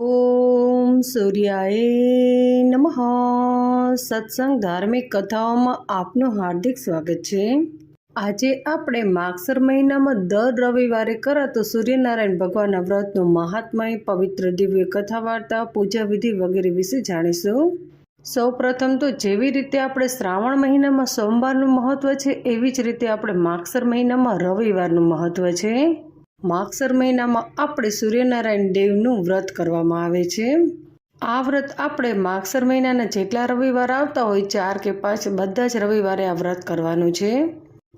ઓમ સૂર્યાય નમઃ. સત્સંગ ધાર્મિક કથાઓમાં આપનું હાર્દિક સ્વાગત છે. આજે આપણે માગસર મહિનામાં દર રવિવારે કરાતો સૂર્યનારાયણ ભગવાનના વ્રતનું મહાત્મય, પવિત્ર દિવ્ય કથા વાર્તા પૂજા વિધિ વગેરે વિશે જાણીશું. સૌ પ્રથમ તો જેવી રીતે આપણે શ્રાવણ મહિનામાં સોમવારનું મહત્વ છે, એવી જ રીતે આપણે માગસર મહિનામાં રવિવારનું મહત્વ છે. માગસર મહિનામાં આપણે સૂર્યનારાયણ દેવનું વ્રત કરવામાં આવે છે. આ વ્રત આપણે માગસર મહિનાના જેટલા રવિવાર આવતા હોય ચાર કે પાંચ બધા જ રવિવારે આ વ્રત કરવાનું છે.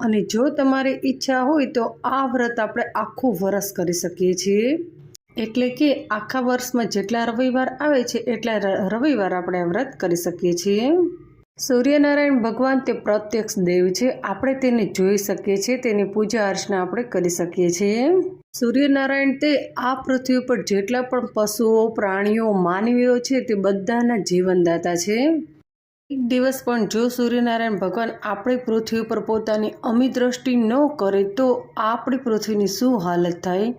અને જો તમારી ઈચ્છા હોય તો આ વ્રત આપણે આખું વરસ કરી શકીએ છીએ. એટલે કે આખા વર્ષમાં જેટલા રવિવાર આવે છે એટલા રવિવાર આપણે આ વ્રત કરી શકીએ છીએ. સૂર્યનારાયણ ભગવાન તે પ્રત્યક્ષ દેવ છે. આપણે તેને જોઈ શકીએ છીએ. તેની પૂજા અર્ચના આપણે કરી શકીએ છીએ. સૂર્યનારાયણ તે આ પૃથ્વી પર જેટલા પણ પશુઓ, પ્રાણીઓ, માનવીઓ છે તે બધાના જીવનદાતા છે. એક દિવસ પણ જો સૂર્યનારાયણ ભગવાન આપણી પૃથ્વી પર પોતાની અમી દ્રષ્ટિ ન કરે તો આપણી પૃથ્વીની શું હાલત થાય?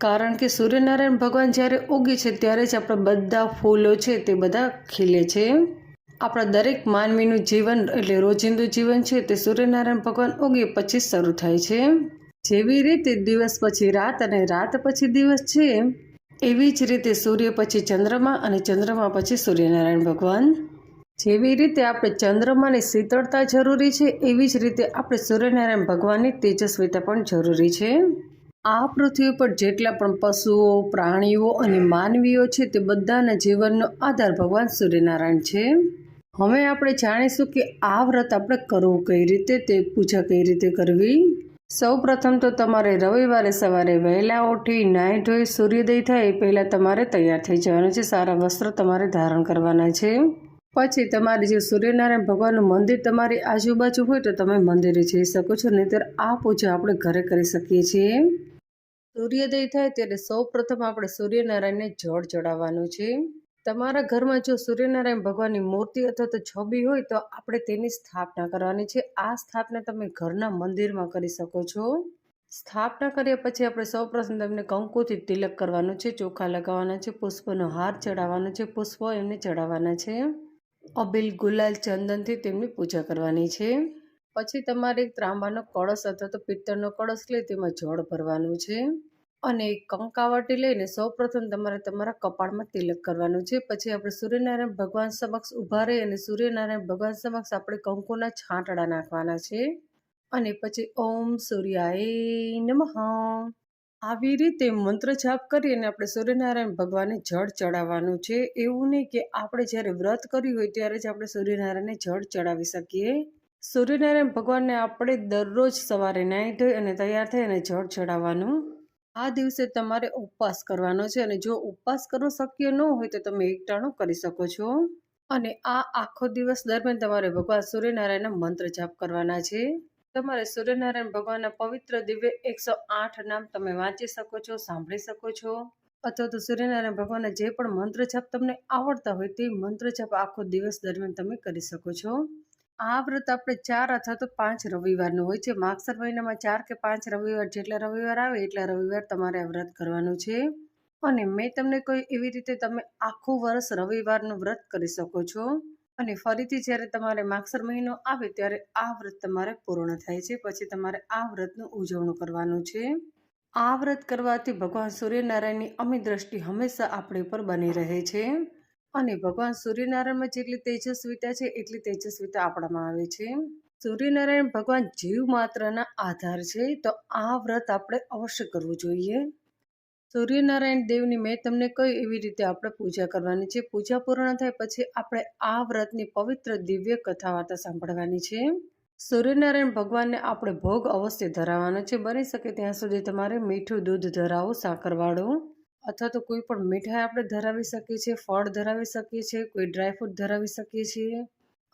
કારણ કે સૂર્યનારાયણ ભગવાન જ્યારે ઉગે છે ત્યારે જ આપણે બધા ફૂલો છે તે બધા ખીલે છે. આપણા દરેક માનવીનું જીવન, એટલે રોજિંદુ જીવન છે, તે સૂર્યનારાયણ ભગવાન ઓગી પછી શરૂ થાય છે. જેવી રીતે દિવસ પછી રાત અને રાત પછી દિવસ છે, એવી જ રીતે સૂર્ય પછી ચંદ્રમા અને ચંદ્રમા પછી સૂર્યનારાયણ ભગવાન. જેવી રીતે આપણે ચંદ્રમાની શીતળતા જરૂરી છે, એવી જ રીતે આપણે સૂર્યનારાયણ ભગવાનની તેજસ્વીતા પણ જરૂરી છે. આ પૃથ્વી પર જેટલા પણ પશુઓ, પ્રાણીઓ અને માનવીઓ છે, તે બધાના જીવનનો આધાર ભગવાન સૂર્યનારાયણ છે. હવે આપણે જાણીશું કે આ વ્રત આપણે કરવું કઈ રીતે, તે પૂજા કઈ રીતે કરવી? સૌ પ્રથમ તો તમારે રવિવારે સવારે વહેલા ઉઠી, નાહી ધોઈ, સૂર્યોદય થાય, એ પહેલાં તમારે તૈયાર થઈ જવાનું છે. સારા વસ્ત્ર તમારે ધારણ કરવાના છે. પછી તમારે જે સૂર્યનારાયણ ભગવાનનું મંદિર તમારી આજુબાજુ હોય તો તમે મંદિરે જઈ શકો છો, નહીંતર આ પૂજા આપણે ઘરે કરી શકીએ છીએ. સૂર્યોદય થાય ત્યારે સૌ પ્રથમ આપણે સૂર્યનારાયણને જળ ચડાવવાનું છે. તમારા ઘરમાં જો સૂર્યનારાયણ ભગવાનની મૂર્તિ અથવા તો છબી હોય તો આપણે તેની સ્થાપના કરવાની છે. આ સ્થાપના તમે ઘરના મંદિરમાં કરી શકો છો. સ્થાપના કર્યા પછી આપણે સૌપ્રથમ તેમને કંકુથી તિલક કરવાનું છે, ચોખા લગાવવાના છે, પુષ્પનો હાર ચડાવવાનો છે, પુષ્પો એમને ચડાવવાના છે. અબિલ ગુલાલ ચંદનથી તેમની પૂજા કરવાની છે. પછી તમારે એક ત્રાંબાનો કળશ અથવા તો પિત્તળનો કળશ લઈ તેમાં જળ ભરવાનું છે. અને કંકાવટી લઈને સૌપ્રથમ તમારે તમારા કપાળમાં તિલક કરવાનું છે. પછી આપણે સૂર્યનારાયણ ભગવાન સમક્ષ ઊભા રહી અને સૂર્યનારાયણ ભગવાન સમક્ષ આપણે કંકુના છાંટડા નાખવાના છે. અને પછી ઓમ સૂર્યાય નમઃ. આવી રીતે મંત્ર જાપ કરી અને આપણે સૂર્યનારાયણ ભગવાનને જળ ચડાવવાનું છે. એવું નહીં કે આપણે જ્યારે વ્રત કર્યું હોય ત્યારે જ આપણે સૂર્યનારાયણને જળ ચડાવી શકીએ. સૂર્યનારાયણ ભગવાનને આપણે દરરોજ સવારે નાહી ધોઈ અને તૈયાર થઈ અને જળ ચડાવવાનું. આ દિવસે તમારે ઉપવાસ કરવાનો છે અને જો ઉપવાસ કરવો શક્ય ન હોય તો તમે એકટાણું કરી શકો છો. અને આ આખો દિવસ દરમિયાન તમારે ભગવાન સૂર્યનારાયણના મંત્ર જાપ કરવાના છે. તમારે સૂર્યનારાયણ ભગવાનના પવિત્ર દિવ્ય એકસો આઠ નામ તમે વાંચી શકો છો, સાંભળી શકો છો. અથવા તો સૂર્યનારાયણ ભગવાનના જે પણ મંત્ર જાપ તમને આવડતા હોય તે મંત્ર જાપ આખો દિવસ દરમિયાન તમે કરી શકો છો. આ વ્રત આપણે ચાર અથવા તો પાંચ રવિવારનું હોય છે. માગસર મહિનામાં ચાર કે પાંચ રવિવાર જેટલા રવિવાર આવે એટલા રવિવાર તમારે આ વ્રત કરવાનું છે. અને મેં તમને કોઈ એવી રીતે તમે આખું વર્ષ રવિવારનું વ્રત કરી શકો છો. અને ફરીથી જ્યારે તમારે માગસર મહિનો આવે ત્યારે આ વ્રત તમારે પૂર્ણ થાય છે. પછી તમારે આ વ્રતનું ઉજવણું કરવાનું છે. આ વ્રત કરવાથી ભગવાન સૂર્યનારાયણની અમી દ્રષ્ટિ હંમેશા આપણી પર બની રહે છે. અને ભગવાન સૂર્યનારાયણમાં જેટલી તેજસ્વીતા છે, એટલી તેજસ્વીતા આપણામાં આવે છે. સૂર્યનારાયણ ભગવાન જીવ માત્રના આધાર છે, તો આ વ્રત આપણે અવશ્ય કરવું જોઈએ. સૂર્યનારાયણ દેવની મેં તમને કઈ એવી રીતે આપણે પૂજા કરવાની છે. પૂજા પૂર્ણ થાય પછી આપણે આ વ્રતની પવિત્ર દિવ્ય કથા વાર્તા સાંભળવાની છે. સૂર્યનારાયણ ભગવાનને આપણે ભોગ અવશ્ય ધરાવવાનો છે. બની શકે ત્યાં સુધી તમારે મીઠું દૂધ ધરાવો, સાકરવાળું. અથવા તો કોઈ પણ મીઠાઈ આપણે ધરાવી શકીએ છીએ, ફળ ધરાવી શકીએ છીએ, કોઈ ડ્રાયફ્રૂટ ધરાવી શકીએ છીએ.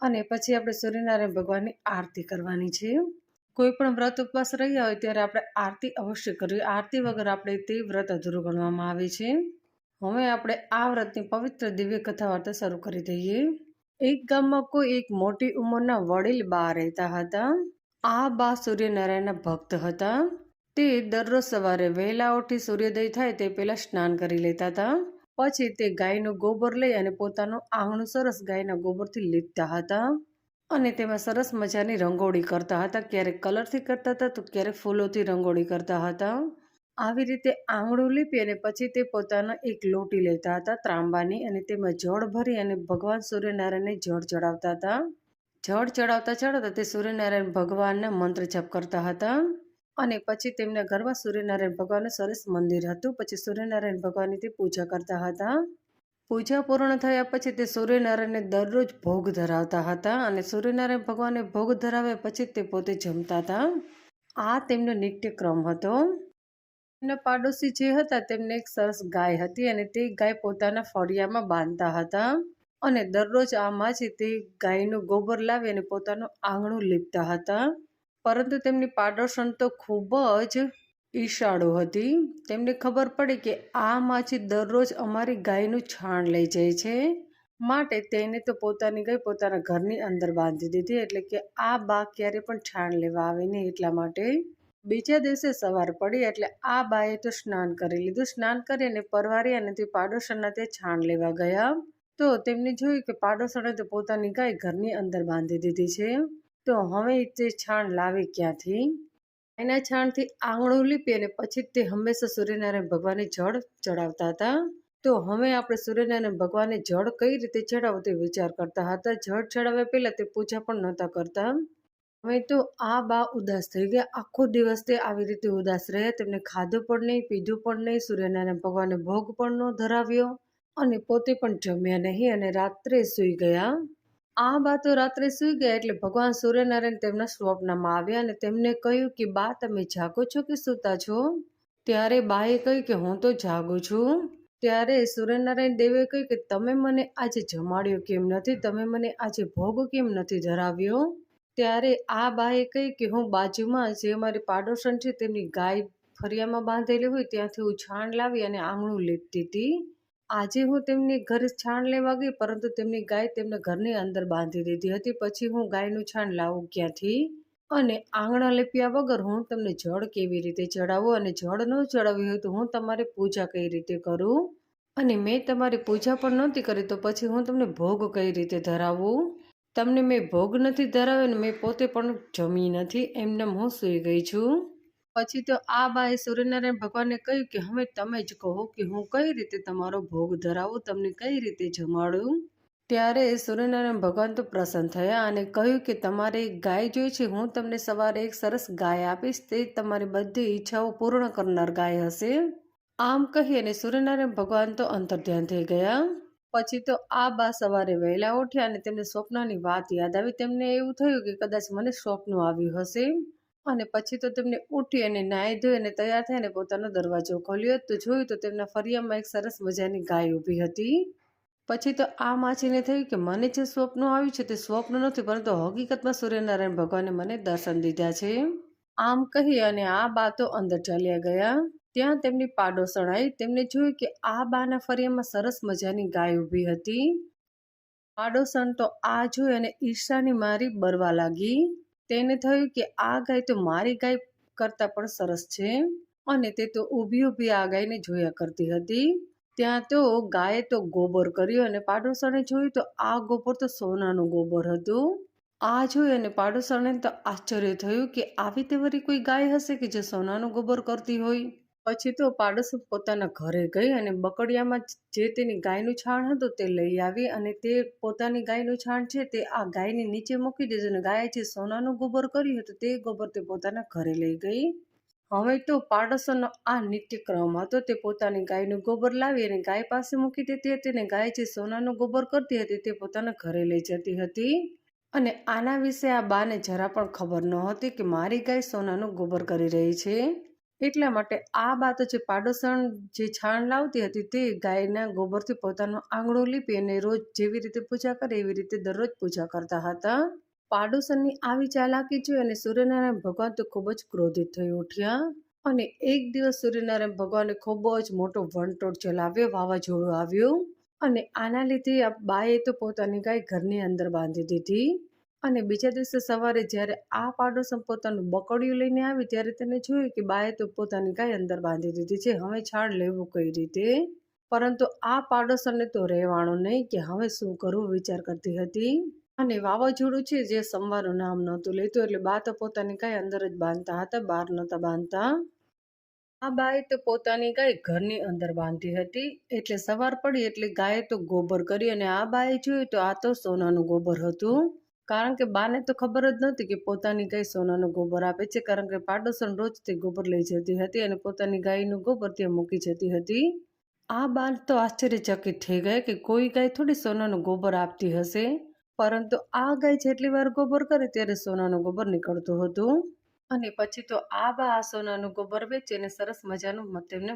અને પછી આપણે સૂર્યનારાયણ ભગવાનની આરતી કરવાની છે. કોઈ પણ વ્રત ઉપવાસ રહ્યા હોય ત્યારે આપણે આરતી અવશ્ય કરવી. આરતી વગર આપણે તે વ્રત અધૂરું ગણવામાં આવે છે. હવે આપણે આ વ્રતની પવિત્ર દિવ્ય કથા વાર્તા શરૂ કરી દઈએ. એક ગામમાં કોઈ એક મોટી ઉંમરના વડીલ બા રહેતા હતા. આ બા સૂર્યનારાયણના ભક્ત હતા. તે દરરોજ સવારે વહેલા ઉઠી સૂર્યોદય થાય તે પહેલાં સ્નાન કરી લેતા હતા. પછી તે ગાયનું ગોબર લઈ અને પોતાનું આંગણું સરસ ગાયના ગોબરથી લીપતા હતા. અને તેમાં સરસ મજાની રંગોળી કરતા હતા. ક્યારેક કલરથી કરતા હતા તો ક્યારેક ફૂલોથી રંગોળી કરતા હતા. આવી રીતે આંગળું લીપી અને પછી તે પોતાના એક લોટી લેતા હતા ત્રાંબાની અને તેમાં જળ ભરી અને ભગવાન સૂર્યનારાયણને જળ ચડાવતા હતા. જળ ચડાવતા ચડાવતા તે સૂર્યનારાયણ ભગવાનના મંત્ર જપ કરતા હતા. અને પછી તેમના ઘરમાં સૂર્યનારાયણ ભગવાનનું સરસ મંદિર હતું. પછી સૂર્યનારાયણ ભગવાનની તે પૂજા કરતા હતા. પૂજા પૂર્ણ થયા પછી તે સૂર્યનારાયણને દરરોજ ભોગ ધરાવતા હતા અને સૂર્યનારાયણ ભગવાનને ભોગ ધરાવ્યા પછી તે પોતે જમતા હતા. આ તેમનો નિત્યક્રમ હતો. એમના પાડોશી જે હતા તેમને એક સરસ ગાય હતી અને તે ગાય પોતાના ફળિયામાં બાંધતા હતા. અને દરરોજ આમાં જ તે ગાયનું ગોબર લાવી અને પોતાનું આંગણું લીપતા હતા. પરંતુ તેમની પાડોશણ તો ખૂબ જ ઈશાળુ હતી. તેમને ખબર પડી કે આ માછી દરરોજ અમારી ગાયનું છાણ લઈ જાય છે. માટે તેને તો પોતાની ગાય પોતાના ઘરની અંદર બાંધી દીધી એટલે કે આ બા ક્યારે પણ છાણ લેવા આવે નહીં એટલા માટે બીજા દિવસે સવાર પડી એટલે આ બાએ તો સ્નાન કરી લીધું. સ્નાન કરી અને પરવારી અને તે પાડોશણના તે છાણ લેવા ગયા. તો તેમને જોયું કે પાડોશણે તો પોતાની ગાય ઘરની અંદર બાંધી દીધી છે. તો હવે તે છાણ લાવી ક્યાંથી? એના છાણથી આંગણું લીપી અને પછી તે હંમેશા સૂર્યનારાયણ ભગવાનને જળ ચડાવતા હતા. તો હવે આપણે સૂર્યનારાયણ ભગવાનને જળ કઈ રીતે ચડાવવું તે વિચાર કરતા હતા. જળ ચડાવ્યા પહેલાં તે પૂજા પણ નહોતા કરતા. હવે તો આ બા ઉદાસ થઈ ગયા. આખો દિવસ તે આવી રીતે ઉદાસ રહ્યા. તેમને ખાધું પણ નહીં, પીધું પણ નહીં. સૂર્યનારાયણ ભગવાનને ભોગ પણ ન ધરાવ્યો અને પોતે પણ જમ્યા નહીં અને રાત્રે સૂઈ ગયા. આ બા તો રાત્રે સૂઈ ગયા એટલે ભગવાન સૂર્યનારાયણ તેમના સ્વપ્નમાં આવ્યા અને તેમને કહ્યું કે, બા, તમે જાગો છો કે સૂતા છો? ત્યારે બાએ કહ્યું કે, હું તો જાગું છું. ત્યારે સૂર્યનારાયણ દેવે કહ્યું કે, તમે મને આજે જમાડ્યો કેમ નથી? તમે મને આજે ભોગ કેમ નથી ધરાવ્યો? ત્યારે આ બાએ કહી કે, હું બાજુમાં જે મારી પાડોશન છે તેમની ગાય ફરિયામાં બાંધેલી હોય ત્યાંથી હું છાણ લાવી અને આંગણું લીપતી હતી. આજે હું તેમની ઘરે છાણ લેવા ગઈ, પરંતુ તેમની ગાય તેમના ઘરની અંદર બાંધી દીધી હતી. પછી હું ગાયનું છાણ લાવું ક્યાંથી? અને આંગણા લેપ્યા વગર હું તમને જળ કેવી રીતે ચડાવું અને જળ ન ચડાવ્યું હોય તો હું તમારી પૂજા કઈ રીતે કરું? અને મેં તમારી પૂજા પણ નહોતી કરી તો પછી હું તમને ભોગ કઈ રીતે ધરાવું? તમને મેં ભોગ નથી ધરાવ્યો અને મેં પોતે પણ જમી નથી, એમને હું સૂઈ ગઈ છું. પછી તો આ બાએ સૂર્યનારાયણ ભગવાનને કહ્યું કે, હવે તમે જ કહો કે હું કઈ રીતે તમારો ભોગ ધરાવું, તમને કઈ રીતે જમાડું? ત્યારે સૂર્યનારાયણ ભગવાન તો પ્રસન્ન થયા અને કહ્યું કે, તમારે એક ગાય જોઈ છે, હું તમને સવારે એક સરસ ગાય આપીશ, તે તમારી બધી ઈચ્છાઓ પૂર્ણ કરનાર ગાય હશે. આમ કહી અને સૂર્યનારાયણ ભગવાન તો અંતર્ધ્યાન થઈ ગયા. પછી તો આ બા સવારે વહેલા ઉઠ્યા અને તેમને સ્વપ્નની વાત યાદ આવી. તેમને એવું થયું કે, કદાચ મને સ્વપ્ન આવ્યું હશે. અને પછી તો તેમને ઉઠી અને નાહી ધોઈ અને તૈયાર થઈ અને પોતાનો દરવાજો ખોલ્યો. તો જોયું તો તેમના ફરિયામાં એક સરસ મજાની ગાય ઊભી હતી. પછી તો આ માછીને થયું કે મને જે સ્વપ્ન આવ્યું છે તે સ્વપ્ન નથી, પરંતુ હકીકતમાં સૂર્યનારાયણ ભગવાને મને દર્શન દીધા છે. આમ કહી અને આ બા તો અંદર ચાલ્યા ગયા. ત્યાં તેમની પાડોશણ આવી તેમને જોયું કે આ બાના ફરિયામાં સરસ મજાની ગાય ઊભી હતી. પાડોસણ તો આ જોઈ અને ઈર્ષાની મારી બરવા લાગી. તેને થયું કે આ ગાય તો મારી ગાય કરતાં પણ સરસ છે અને તે તો ઊભી ઊભી આ ગાયને જોયા કરતી હતી. ત્યાં તો ગાયે તો ગોબર કર્યું અને પાડોશણે જોયું તો આ ગોબર તો સોનાનું ગોબર હતું. આ જોઈ અને પાડોશણે તો આશ્ચર્ય થયું કે આવી તેવરી કોઈ ગાય હશે કે જે સોનાનું ગોબર કરતી હોય? પછી તો પાડોશ પોતાના ઘરે ગઈ અને બકડિયામાં જે તેની ગાયનું છાણ હતું તે લઈ આવી અને તે પોતાની ગાયનું છાણ છે તે આ ગાયની નીચે મૂકી દેજો અને ગાયે જે સોનાનું ગોબર કર્યું હતું તે ગોબર તે પોતાના ઘરે લઈ ગઈ. હવે તો પાડોશોનો આ નિત્યક્રમ હતો. તે પોતાની ગાયનું ગોબર લાવી અને ગાય પાસે મૂકી દેતી હતી અને ગાય જે સોનાનું ગોબર કરતી હતી તે પોતાના ઘરે લઈ જતી હતી. અને આના વિશે આ બાને જરા પણ ખબર નહોતી કે મારી ગાય સોનાનું ગોબર કરી રહી છે. એટલા માટે આ બાતો જે પાડોસણ જે છાણ લાવતી હતી તે ગાયના ગોબરથી પોતાનો આંગળો લીપી અને રોજ જેવી રીતે પૂજા કરે એવી રીતે દરરોજ પૂજા કરતા હતા. પાડોસણની આવી ચાલાકી જોઈ અને સૂર્યનારાયણ ભગવાન તો ખૂબ જ ક્રોધિત થઈ ઉઠ્યા અને એક દિવસ સૂર્યનારાયણ ભગવાને ખૂબ જ મોટો વંટોળ ચલાવ્યો, વાવાઝોડું આવ્યું અને આના લીધે આ બાએ તો પોતાની ગાય ઘરની અંદર બાંધી દીધી. અને બીજા દિવસે સવારે જ્યારે આ પાડોશમ પોતાનું બકડિયું લઈને આવી, ત્યારે તેને જોયું કે બાએ તો પોતાની ગાય અંદર બાંધી દીધી છે, હવે છાણ લેવું કઈ રીતે? પરંતુ આ પાડોશને તો રહેવાનું નહીં કે હવે શું કરવું વિચાર કરતી હતી. અને વાવાઝોડું છે જે સંવારનું નામ નહોતું લેતું, એટલે બા તો પોતાની ગાય અંદર જ બાંધતા હતા બહાર નહોતા બાંધતા. આ બાએ તો પોતાની ગાય ઘરની અંદર બાંધી હતી, એટલે સવાર પડી એટલે ગાયે તો ગોબર કરી અને આ બાએ જોયું તો આ તો સોનાનું ગોબર હતું. કારણ કે બાને તો ખબર જ નહોતી કે પોતાની ગાય સોનાનો ગોબર આપે છે. કારણ કે પાડોશન રોજ તે ગોબર લઈ જતી હતી અને પોતાની ગાયનું ગોબર ત્યાં મૂકી જતી હતી. આ બાર તો આશ્ચર્યચકિત થઈ ગયા કે કોઈ ગાય થોડી સોનાનું ગોબર આપતી હશે. પરંતુ આ ગાય જેટલી વાર ગોબર કરે ત્યારે સોનાનું ગોબર નીકળતું હતું. અને પછી તો આ બા આ સોનાનું ગોબર વેચીને સરસ મજાનું તેમને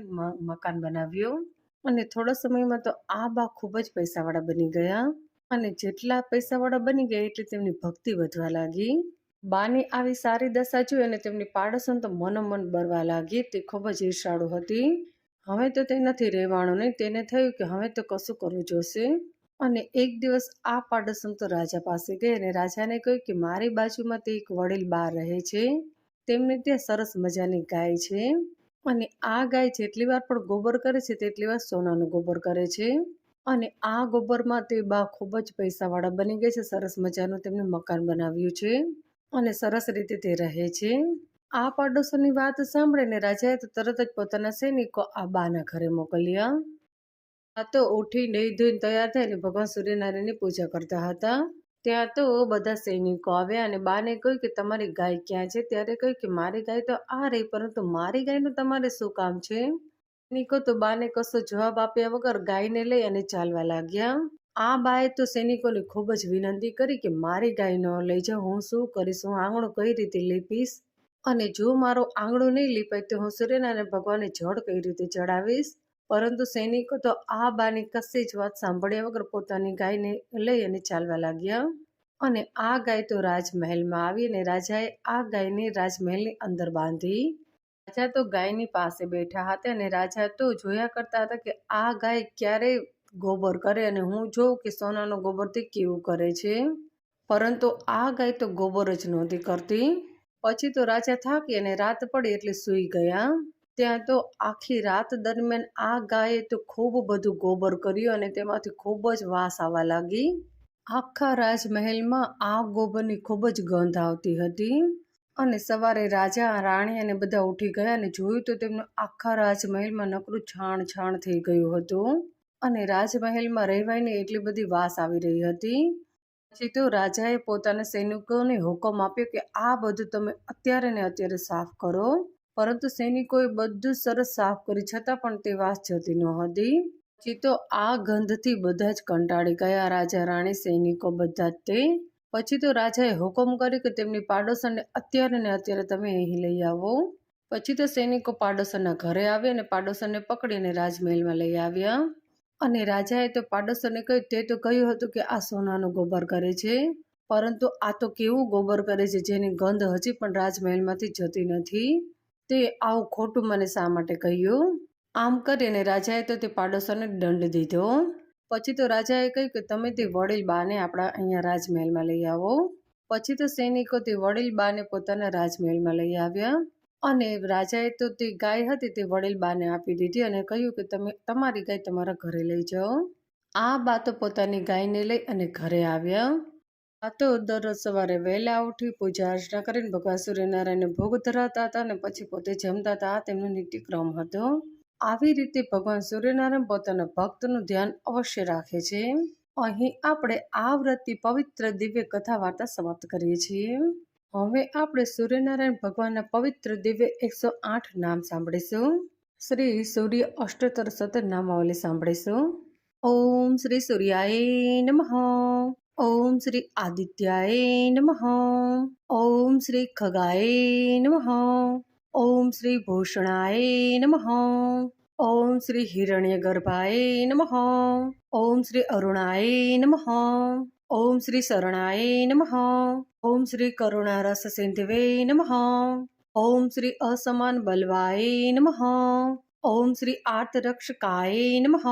મકાન બનાવ્યું. અને થોડા સમયમાં તો આ બા ખૂબ જ પૈસાવાળા બની ગયા. અને જેટલા પૈસાવાળા બની ગયા એટલી તેમની ભક્તિ વધવા લાગી. બાની આવી સારી દશા જોઈ અને તેમની પાડોશન તો મનોમન બરવા લાગી. તે ખૂબ જ ઈર્ષાળુ હતી. હવે તો તે નથી રહેવાનું નહીં તેને થયું કે હવે તો કશું કરવું જોશે. અને એક દિવસ આ પાડોશન તો રાજા પાસે ગઈ અને રાજાને કહ્યું કે, મારી બાજુમાં તે એક વડીલ બાર રહે છે. તેમને ત્યાં સરસ મજાની ગાય છે. અને આ ગાય જેટલી વાર પણ ગોબર કરે છે, તેટલી વાર સોનાનું ગોબર કરે છે. અને આ ગોબરમાં તે બા ખૂબ જ પૈસાવાળા બની ગઈ છે. સરસ મજાનું તેમને મકાન બનાવ્યું છે અને સરસ રીતે તે રહે છે. આ પાડોશોની વાત સાંભળીને રાજાએ તો તરત જ પોતાના સૈનિકો આ બાના ઘરે મોકલ્યા. આ તો ઉઠી નહીં ધોઈને તૈયાર થઈને ભગવાન સૂર્યનારાયણની પૂજા કરતા હતા. ત્યાં તો બધા સૈનિકો આવ્યા અને બાને કહ્યું કે તમારી ગાય ક્યાં છે? ત્યારે કહ્યું કે મારી ગાય તો આ રહી, પરંતુ મારી ગાયનું તમારે શું કામ છે? સૈનિકો તો બાને કશો જવાબ આપ્યા વગર ગાયને લઈ અને ચાલવા લાગ્યા. આ બાએ તો સૈનિકોને ખૂબ જ વિનંતી કરી કે મારી ગાય ન લઈ જાઓ, હું શું કરીશ, હું આંગણું કઈ રીતે લીપીશ? અને જો મારો આંગણું નહીં લીપાય તો હું સૂર્યનારાયણ ભગવાનને જળ કઈ રીતે ચડાવીશ? પરંતુ સૈનિકો તો આ બાની કશી જ વાત સાંભળ્યા વગર પોતાની ગાયને લઈ અને ચાલવા લાગ્યા. અને આ ગાય તો રાજમહેલમાં આવી અને રાજાએ આ ગાયને રાજમહેલની અંદર બાંધી. રાજા તો ગાયની પાસે બેઠા હતા અને રાજા તો જોયા કરતા હતા કે આ ગાય ક્યારે ગોબર કરે અને હું જોઉં કે સોનાનો ગોબરથી કેવું કરે છે? પરંતુ આ ગાય તો ગોબર જ નહોતી કરતી. પછી તો રાજા થાકી અને રાત પડી એટલે સૂઈ ગયા. ત્યાં તો આખી રાત દરમિયાન આ ગાયે તો ખૂબ બધું ગોબર કર્યું અને તેમાંથી ખૂબ જ વાસ આવવા લાગી. આખા રાજમહેલમાં આ ગોબરની ખૂબ જ ગંધ આવતી હતી. અને સવારે રાજા, રાણી અને બધા ઉઠી ગયા અને જોયું તો તેમનું આખા રાજમહેલમાં નકરું છાણ છાણ થઈ ગયું હતું. અને રાજમહેલમાં રહેવાયને એટલી બધી વાસ આવી રહી હતી. પછી તો રાજાએ પોતાના સૈનિકોને હુકમ આપ્યો કે આ બધું તમે અત્યારે ને અત્યારે સાફ કરો. પરંતુ સૈનિકોએ બધું સરસ સાફ કરી છતાં પણ તે વાસ જતી ન હતી પછી આ ગંધથી બધા જ કંટાળી ગયા રાજા, રાણી, સૈનિકો બધા જ તે. પછી તો રાજાએ હુકમ કર્યો કે તેમની પાડોશનને અત્યારે ને અત્યારે તમે અહીં લઈ આવો. પછી તો સૈનિકો પાડોશનના ઘરે આવ્યા અને પાડોશનને પકડીને રાજમહેલમાં લઈ આવ્યા. અને રાજાએ તો પાડોશોને કહ્યું, તે તો કહ્યું હતું કે આ સોનાનું ગોબર કરે છે. પરંતુ આ તો કેવું ગોબર કરે છે જેની ગંધ હજી પણ રાજમહેલમાંથી જતી નથી? તે આવું ખોટું મને શા માટે કહ્યું? આમ કરીને રાજાએ તો તે પાડોશોને દંડ દીધો. પછી તો રાજાએ કહ્યું કે તમે તે વડીલ બાને આપણા અહીંયા રાજમહેલમાં લઈ આવો. પછી તો સૈનિકો તે વડીલ બાને પોતાના રાજમહેલમાં લઈ આવ્યા અને રાજાએ તો તે ગાય હતી તે વડીલ બાને આપી દીધી અને કહ્યું કે તમે, તમારી ગાય તમારા ઘરે લઈ જાઓ. આ બા તો પોતાની ગાયને લઈ અને ઘરે આવ્યા. આ તો દરરોજ સવારે વહેલા ઉઠી પૂજા અર્ચના કરીને ભગવાન સૂર્યનારાયણને ભોગ ધરાવતા હતા અને પછી પોતે જમતા હતા. આ તેમનો નીતિક્રમ હતો. આવી રીતે ભગવાન સૂર્યનારાયણ પોતાના ભક્તનું ધ્યાન અવશ્ય રાખે છે. અહીં આપણે આ વ્રતની પવિત્ર દિવ્ય કથા વાર્તા સમાપ્ત કરીએ છીએ. હવે આપણે સૂર્યનારાયણ ભગવાનના પવિત્ર દિવ્ય એકસો આઠ નામ સાંભળીશું. શ્રી સૂર્ય અષ્ટોત્તર સતત નામાવલી સાંભળીશું. ઓમ શ્રી સૂર્યાય નમઃ. ઓમ શ્રી આદિત્યાય નમઃ. ઓમ શ્રી ખગાય નમઃ. ઓમ શ્રી ભૂષણાય નમઃ ઓમ શ્રી હિરણ્યગર્ભાય નમઃ ઓમ શ્રી અરુણાય નમઃ ઓમ શ્રી શરણાય નમઃ ઓમ શ્રી કરુણારસ સિંધવે નમઃ ઓમ શ્રી અસમાન બલવાય નમઃ ઓમ શ્રી આર્તરક્ષકાય નમઃ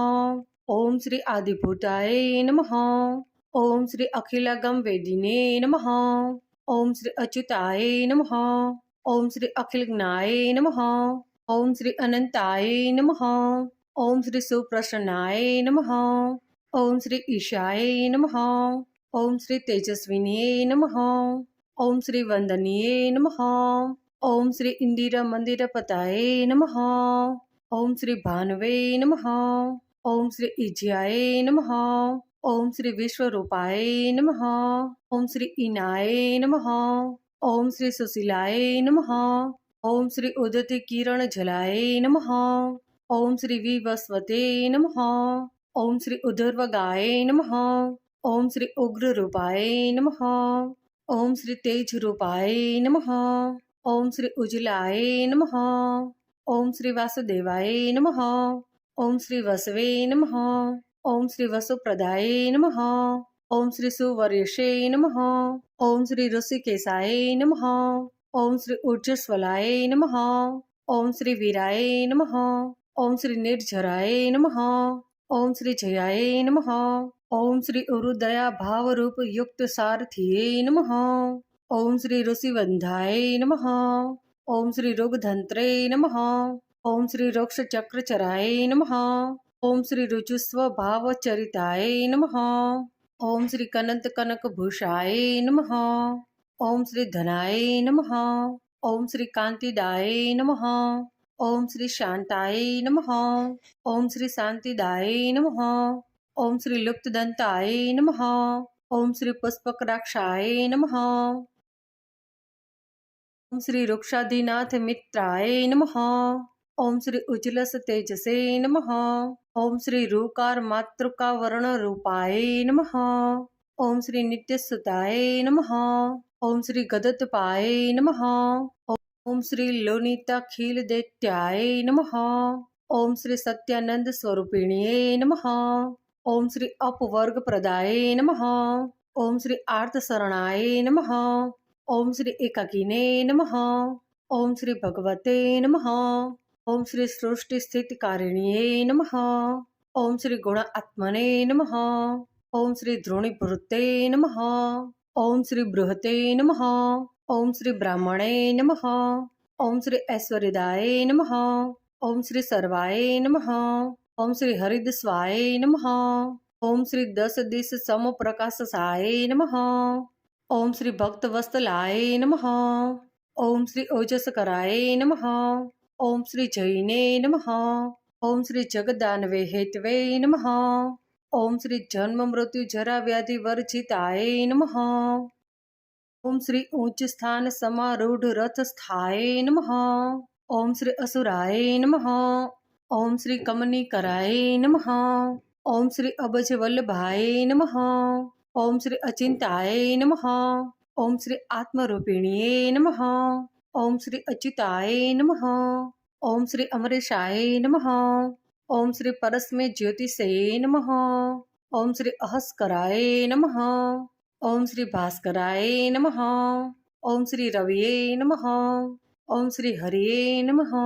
ઓમ શ્રી આદિભૂતાય નમઃ ઓમ શ્રી અખિલાગમ વેદિને નમઃ ઓમ શ્રી અચ્યુતાય નમઃ ઓમ શ્રી અખિલ જ્ઞાય નમઃ ઓમ શ્રી અનંતાય નમઃ ઓમ શ્રી સુપ્રસન્નાય નમઃ ઓમ શ્રી ઈશાય નમઃ ઓમ શ્રી તેજસ્વિનીય નમઃ ઓમ શ્રી વંદનીય નમઃ ઓમ શ્રી ઇન્દિરા મંદિર પતાય નમઃ ઓમ શ્રી ભાનવે નમઃ ઓમ શ્રી ઇજ્યાય નમઃ ઓમ શ્રી વિશ્વરૂપાય નમઃ ઓમ શ્રી ઈનાય નમઃ ઓમ શ્રી સુશીલાય નમઃ ઓમ શ્રી ઉદતી કિરણ જલાય નમઃ ઓમ શ્રી વિવસ્વતે નમઃ ઓમ શ્રી ઉદર્વગાય નમઃ ઓમ શ્રી ઉગ્રરૂપાય નમઃ ઓમ શ્રી તેજરૂપાય નમઃ ઓમ શ્રી ઉજલાય નમઃ ઓમ શ્રી વાસુદેવાય નમઃ ઓમ શ્રી વસવે નમઃ ઓમ શ્રી વસુપ્રદાય નમઃ ઓમ શ્રી સુવર્યશે નમઃ ઓમ શ્રી ઋષિકેશાય નમઃ ઓમ શ્રી ઉર્જસ્વલાય નમઃ ઓમ શ્રી વીરાય નમઃ ઓમ શ્રી નિર્જરાય નમઃ ઓમ શ્રી જયાય નમઃ ઓમ શ્રી ઉરુદયા ભાવરૂપ યુક્ત સારથિયે નમઃ ઓમ શ્રી ઋષિવંધાય નમઃ ઓમ શ્રી રોગધંત્રે નમઃ ઓમ શ્રી રોક્ષચક્રચરાય નમઃ ઓમ શ્રી ઋજુસ્વ ભાવચરિતાય નમઃ ઓમ શ્રી કનંત કનક ભૂષાય નમઃ. ઓમ શ્રી ધનાય નમઃ. ઓમ શ્રી કાંતિદાય નમઃ. ઓમ શ્રી શાંતાય નમઃ. ઓમ શ્રી શાંતિદાય નમઃ. ઓમ શ્રી લુપ્તદંતાય નમઃ. ઓમ શ્રી પુષ્પકરાક્ષાય નમઃ. ઓમ શ્રી વૃક્ષાધિનાથ મિત્રાય નમઃ. ઓમ શ્રી ઉજ્જલસ તેજસે નમઃ. ઓમ શ્રી રૂકાર માતૃકા વર્ણ રૂપાય નમઃ ઓમ શ્રી નિત્યસુતાય નમઃ ઓમ શ્રી ગદતપાય નમઃ ઓમ શ્રી લોનિતા ખીલ દૈત્યાય નમઃ ઓમ શ્રી સત્યાનંદ સ્વરૂપિણીએ નમઃ ઓમ શ્રી અપવર્ગ પ્રદાય નમઃ ઓમ શ્રી આર્ત શરણાય નમઃ ઓમ શ્રી એકાકીને નમઃ ઓમ શ્રી ભગવતે નમઃ ઓમ શ્રી સૃષ્ટિ સ્થિતિકારિણીએ નમઃ ઓમ શ્રી ગુણાત્મને નમઃ ઓમ શ્રી ધ્રોણીભૃતે નમઃ ઓમ શ્રી બૃહતે નમઃ ઓમ શ્રી બ્રાહ્મણે નમઃ ઓમ શ્રી ઐશ્વર્યદાય નમઃ ઓમ શ્રી સર્વાય નમઃ ઓમ શ્રી હરિદસ્વાય નમઃ ઓમ શ્રી દસ દિશ સમપ્રકાશસાય નમઃ ઓમ શ્રી ભક્તવસ્તલાય નમઃ ઓમ શ્રી ઓજસકરાય નમઃ ઓમ શ્રી જૈને નમઃ. ઓમ શ્રી જગદાનવે હેતવે નમઃ. ઓમ શ્રી જન્મ મૃત્યુ જરા વ્યાધિ વર્જિતાય નમઃ. ઓમ શ્રી ઉચ્ચ સ્થાન સમારૂઢ રથ સ્થાય નમઃ. ઓમ શ્રી અસુરાય નમઃ. ઓમ શ્રી કમની કરાય નમઃ. ઓમ શ્રી અબજ વલ્લભાય નમઃ. ઓમ શ્રી અચિંતાય નમઃ. ઓમ શ્રી આત્મરૂપિણીએ નમઃ. ઓમ શ્રી અચ્યુતાય નમઃ ઓમ શ્રી અમરેશાય નમઃ ઓમ શ્રી પરસ્મે જ્યોતિષે નમઃ ઓમ શ્રી અહસ્કરાય નમઃ ઓમ શ્રી ભાસ્કરાય નમઃ ઓમ શ્રી રવિએ નમઃ ઓમ શ્રી હરિએ નમઃ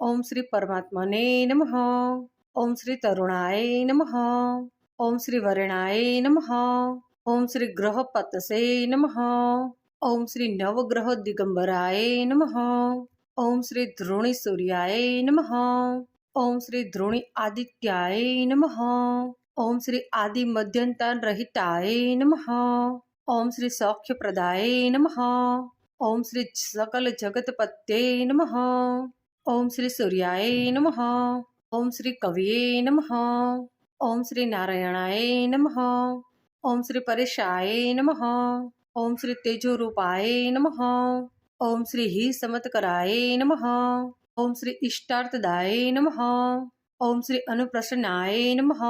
ઓમ શ્રી પરમાત્માને નમઃ ઓમ શ્રી તરુણાય નમઃ ઓમ શ્રી વરણાય નમઃ ઓમ શ્રી ગ્રહપતસે નમઃ ઓમ શ્રી નવગ્રહ દિગંબરાય નમઃ ઓમ શ્રી ધ્રોણી સૂર્યાય નમઃ ઓમ શ્રી ધ્રોણી આદિત્યાય નમઃ ઓમ શ્રી આદિ મધ્યંતાન રહિતાય નમઃ ઓમ શ્રી સૌખ્યપ્રદાય નમઃ ઓમ શ્રી સકલ જગતપત્યે નમઃ ઓમ શ્રી સૂર્યાય નમઃ ઓમ શ્રી કવિએ નમઃ ઓમ શ્રી નારાયણાય નમઃ ઓમ શ્રી પરેશાય નમઃ ઓમ શ્રી તેજોરૂપાય નમઃ ઓમ શ્રી હિ સમત્કરાય નમઃ ઓમ શ્રી ઇષ્ટાર્થદાય નમઃ ઓમ શ્રી અનુપ્રસન્નાય નમઃ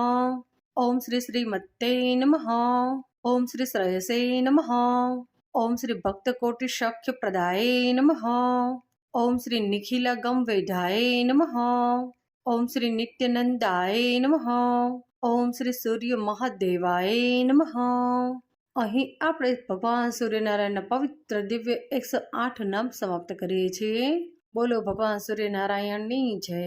ઓમ શ્રી શ્રીમતે નમઃ ઓમ શ્રી શ્રેયસે નમઃ ઓમ શ્રી ભક્તકોટિ શક્ય પ્રદાય નમઃ ઓમ શ્રી નિખિલ ગમ વૈધાય નમઃ ઓમ શ્રી નિત્યનંદાય નમઃ ઓમ શ્રી સૂર્ય મહાદેવાય નમઃ અહીં આપણે ભગવાન સૂર્યનારાયણના પવિત્ર દિવ્ય એકસો આઠ નામ સમાપ્ત કરીએ છીએ. બોલો ભગવાન સૂર્યનારાયણની જય.